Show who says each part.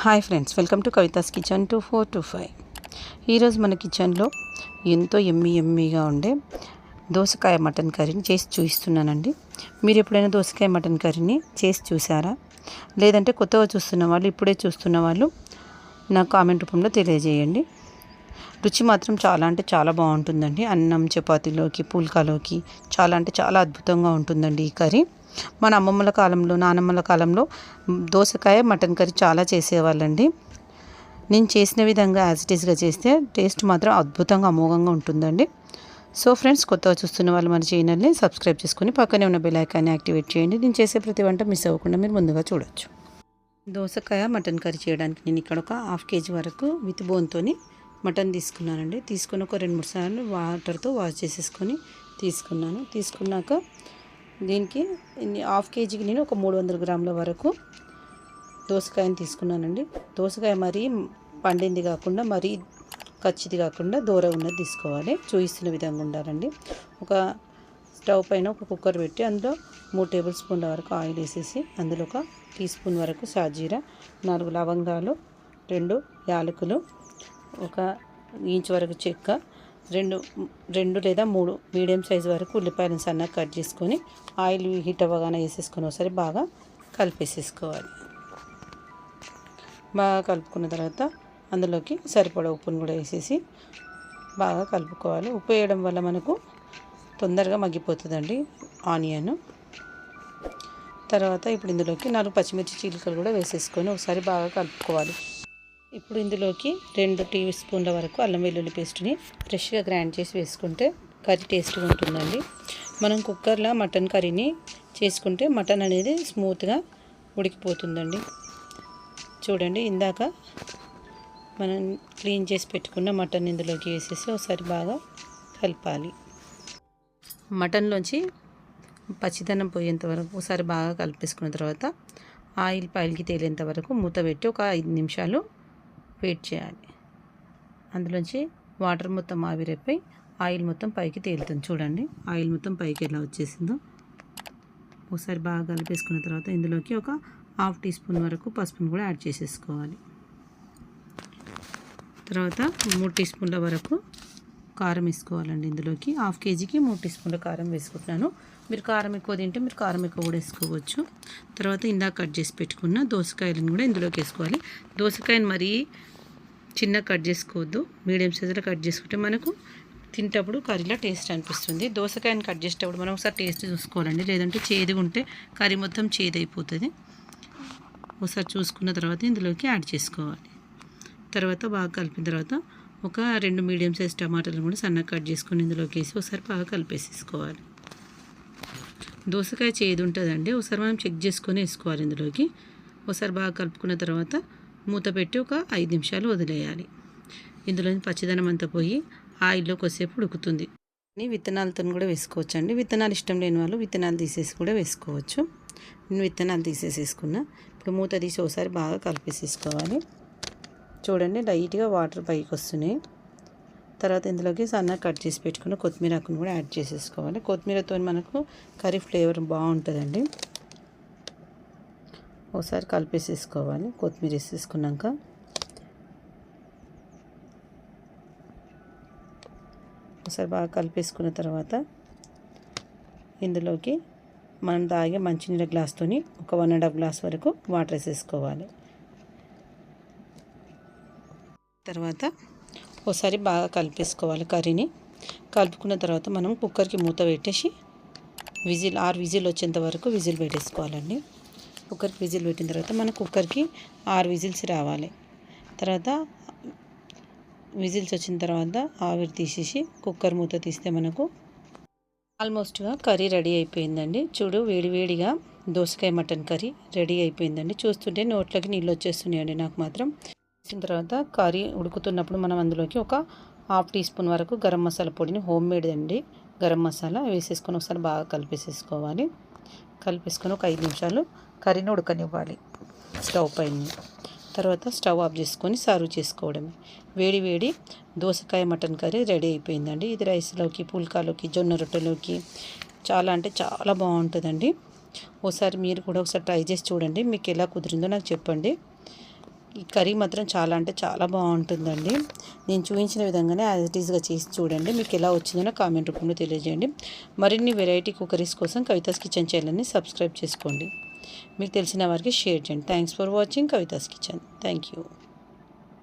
Speaker 1: hi friends welcome to Kavitha's kitchen two four two five ఈరోజు మన కిచెన్లో ఎంతో ఎమ్మి ఎమ్మిగా ఉండే దోసకాయ మటన్ కర్రీని చేసి చూపిస్తున్నానండి మీరు ఎప్పుడైనా దోసకాయ మటన్ కర్రీని చేసి చూసారా లేదంటే కొత్తగా చూస్తున్న వాళ్ళు ఇప్పుడే చూస్తున్న వాళ్ళు నాకు కామెంట్ రూపంలో తెలియజేయండి రుచి మాత్రం చాలా అంటే చాలా బాగుంటుందండి అన్నం చపాతీలోకి పూల్కాలోకి చాలా అంటే చాలా అద్భుతంగా ఉంటుందండి ఈ కర్రీ మన అమ్మమ్మల కాలంలో నానమ్మల కాలంలో దోసకాయ మటన్ కర్రీ చాలా చేసేవాళ్ళండి నేను చేసిన విధంగా యాజ్ ఇట్ ఈస్గా చేస్తే టేస్ట్ మాత్రం అద్భుతంగా అమోఘంగా ఉంటుందండి సో ఫ్రెండ్స్ కొత్తగా చూస్తున్న వాళ్ళు మన ఛానల్ని సబ్స్క్రైబ్ చేసుకుని పక్కనే ఉన్న బెల్ యాక్టివేట్ చేయండి నేను చేసే ప్రతి వంట మిస్ అవ్వకుండా మీరు ముందుగా చూడొచ్చు దోసకాయ మటన్ కర్రీ చేయడానికి నేను ఇక్కడ ఒక హాఫ్ కేజీ వరకు విత్ బోన్తో మటన్ తీసుకున్నానండి తీసుకున్న ఒక రెండు మూడు సార్లు వాటర్తో వాష్ చేసేసుకొని తీసుకున్నాను తీసుకున్నాక దీనికి హాఫ్ కేజీకి నేను ఒక మూడు వందల గ్రాముల వరకు దోసకాయని తీసుకున్నానండి దోసకాయ మరీ పండింది కాకుండా మరీ ఖచ్చితి కాకుండా దూర ఉన్నది తీసుకోవాలి చూయిస్తున్న విధంగా ఉండాలండి ఒక స్టవ్ పైన ఒక కుక్కర్ పెట్టి అందులో మూడు టేబుల్ స్పూన్ల వరకు ఆయిల్ వేసేసి అందులో ఒక టీ స్పూన్ వరకు షాజీర నాలుగు లవంగాలు రెండు యాలకులు ఒక ఇంచు వరకు చెక్క రెండు రెండు లేదా మూడు మీడియం సైజు వరకు ఉల్లిపాయలను సన్నగా కట్ చేసుకొని ఆయిల్ హీట్ అవ్వగానే వేసేసుకొని ఒకసారి బాగా కలిపేసేసుకోవాలి బాగా కలుపుకున్న తర్వాత అందులోకి సరిపడా ఉప్పును కూడా వేసేసి బాగా కలుపుకోవాలి ఉప్పు వేయడం వల్ల మనకు తొందరగా మగ్గిపోతుందండి ఆనియన్ తర్వాత ఇప్పుడు ఇందులోకి నాలుగు పచ్చిమిర్చి చీలికలు కూడా వేసేసుకొని ఒకసారి బాగా కలుపుకోవాలి ఇప్పుడు ఇందులోకి రెండు టీ స్పూన్ల వరకు అల్లం వెల్లుల్లి పేస్ట్ని ఫ్రెష్గా గ్రైండ్ చేసి వేసుకుంటే కర్రీ టేస్ట్గా ఉంటుందండి మనం కుక్కర్లో మటన్ కర్రీని చేసుకుంటే మటన్ అనేది స్మూత్గా ఉడికిపోతుందండి చూడండి ఇందాక మనం క్లీన్ చేసి పెట్టుకున్న మటన్ ఇందులోకి వేసేసి ఒకసారి బాగా కలపాలి మటన్లోంచి పచ్చిదనం పోయేంత వరకు ఒకసారి బాగా కలిపేసుకున్న తర్వాత ఆయిల్ పైలికి తేలేంత వరకు మూత పెట్టి ఒక ఐదు నిమిషాలు వెయిట్ చేయాలి అందులోంచి వాటర్ మొత్తం ఆవిరైపోయి ఆయిల్ మొత్తం పైకి తేలుతుంది చూడండి ఆయిల్ మొత్తం పైకి ఎలా వచ్చేసిందో ఒకసారి బాగా కలిపేసుకున్న తర్వాత ఇందులోకి ఒక హాఫ్ టీ స్పూన్ వరకు పసుపును కూడా యాడ్ చేసేసుకోవాలి తర్వాత మూడు టీ స్పూన్ల వరకు కారం వేసుకోవాలండి ఇందులోకి హాఫ్ కేజీకి మూడు టీ స్పూన్ల కారం వేసుకుంటున్నాను మీరు కారం ఎక్కువ తింటే మీరు కారం ఎక్కువ కూడా వేసుకోవచ్చు తర్వాత ఇందాక కట్ చేసి పెట్టుకున్న దోసకాయలను కూడా ఇందులోకి వేసుకోవాలి దోసకాయను మరీ చిన్న కట్ చేసుకోవద్దు మీడియం సైజులో కట్ చేసుకుంటే మనకు తింటప్పుడు కర్రీలో టేస్ట్ అనిపిస్తుంది దోసకాయను కట్ చేసేటప్పుడు మనం ఒకసారి టేస్ట్ చూసుకోవాలండి లేదంటే చేదుగా ఉంటే కర్రీ మొత్తం చేదైపోతుంది ఒకసారి చూసుకున్న తర్వాత ఇందులోకి యాడ్ చేసుకోవాలి తర్వాత బాగా కలిపిన తర్వాత ఒక రెండు మీడియం సైజ్ టమాటాలు కూడా సన్నగా కట్ చేసుకుని ఇందులోకి వేసి ఒకసారి బాగా కలిపేసేసుకోవాలి దోసకాయ చేదు ఉంటుందండి ఒకసారి మనం చెక్ చేసుకొని వేసుకోవాలి ఇందులోకి ఒకసారి బాగా కలుపుకున్న తర్వాత మూత పెట్టి ఒక ఐదు నిమిషాలు వదిలేయాలి ఇందులోని పచ్చిదనం అంతా పోయి ఆయిల్లో కొద్దిసేపు ఉడుకుతుంది విత్తనాలతో కూడా వేసుకోవచ్చు అండి విత్తనాలు ఇష్టం లేని వాళ్ళు విత్తనాలు తీసేసి కూడా వేసుకోవచ్చు నేను విత్తనాలు తీసేసేసుకున్నా ఇప్పుడు మూత తీసి ఒకసారి బాగా కలిపేసేసుకోవాలి చూడండి లైట్గా వాటర్ పైకి వస్తున్నాయి తర్వాత ఇందులోకి సన్న కట్ చేసి పెట్టుకుని కొత్తిమీర ఆకును కూడా యాడ్ చేసేసుకోవాలి కొత్తిమీరతో మనకు కర్రీ ఫ్లేవర్ బాగుంటుందండి ఒకసారి కలిపేసేసుకోవాలి కొత్తిమీర వేసేసుకున్నాక ఒకసారి బాగా కలిపేసుకున్న తర్వాత ఇందులోకి మనం తాగే మంచినీళ్ళ గ్లాస్తోని ఒక వన్ అండ్ హాఫ్ గ్లాస్ వరకు వాటర్ వేసేసుకోవాలి తర్వాత ఒకసారి బాగా కలిపేసుకోవాలి కర్రీని కలుపుకున్న తర్వాత మనం కుక్కర్కి మూత పెట్టేసి విజిల్ ఆరు విజిల్ వచ్చేంత వరకు విజిల్ పెట్టేసుకోవాలండి కుక్కర్కి విజిల్ పెట్టిన తర్వాత మనం కుక్కర్కి ఆరు విజిల్స్ రావాలి తర్వాత విజిల్స్ వచ్చిన తర్వాత ఆవిరి తీసేసి కుక్కర్ మూత తీస్తే మనకు ఆల్మోస్ట్గా కర్రీ రెడీ అయిపోయిందండి చూడు వేడివేడిగా దోసకాయ మటన్ కర్రీ రెడీ అయిపోయిందండి చూస్తుంటే నోట్లోకి నీళ్ళు వచ్చేస్తున్నాయండి నాకు మాత్రం వేసిన తర్వాత కర్రీ ఉడుకుతున్నప్పుడు మనం అందులోకి ఒక హాఫ్ టీ స్పూన్ వరకు గరం మసాలా పొడిని హోమ్ మేడ్ అండి గరం మసాలా వేసేసుకొని ఒకసారి బాగా కలిపేసేసుకోవాలి కలిపేసుకొని ఒక ఐదు నిమిషాలు కర్రీని ఉడకనివ్వాలి స్టవ్ పైన తర్వాత స్టవ్ ఆఫ్ చేసుకొని సర్వ్ చేసుకోవడమే వేడి వేడి దోసకాయ మటన్ కర్రీ రెడీ అయిపోయిందండి ఇది రైస్లోకి పుల్కాలోకి జొన్న రొట్టెలోకి చాలా అంటే చాలా బాగుంటుందండి ఓసారి మీరు కూడా ఒకసారి ట్రై చేసి చూడండి మీకు ఎలా కుదిరిందో నాకు చెప్పండి ఈ కర్రీ మాత్రం చాలా అంటే చాలా బాగుంటుందండి నేను చూపించిన విధంగానే యాజ్ ఇట్ ఈస్గా చేసి చూడండి మీకు ఎలా వచ్చిందనో కామెంట్ రూపంలో తెలియజేయండి మరిన్ని వెరైటీ కుకరీస్ కోసం కవితాస్ కిచెన్ ఛానల్ని సబ్స్క్రైబ్ చేసుకోండి మీకు తెలిసిన వారికి షేర్ చేయండి thanks for watching Kavitha's kitchen thank you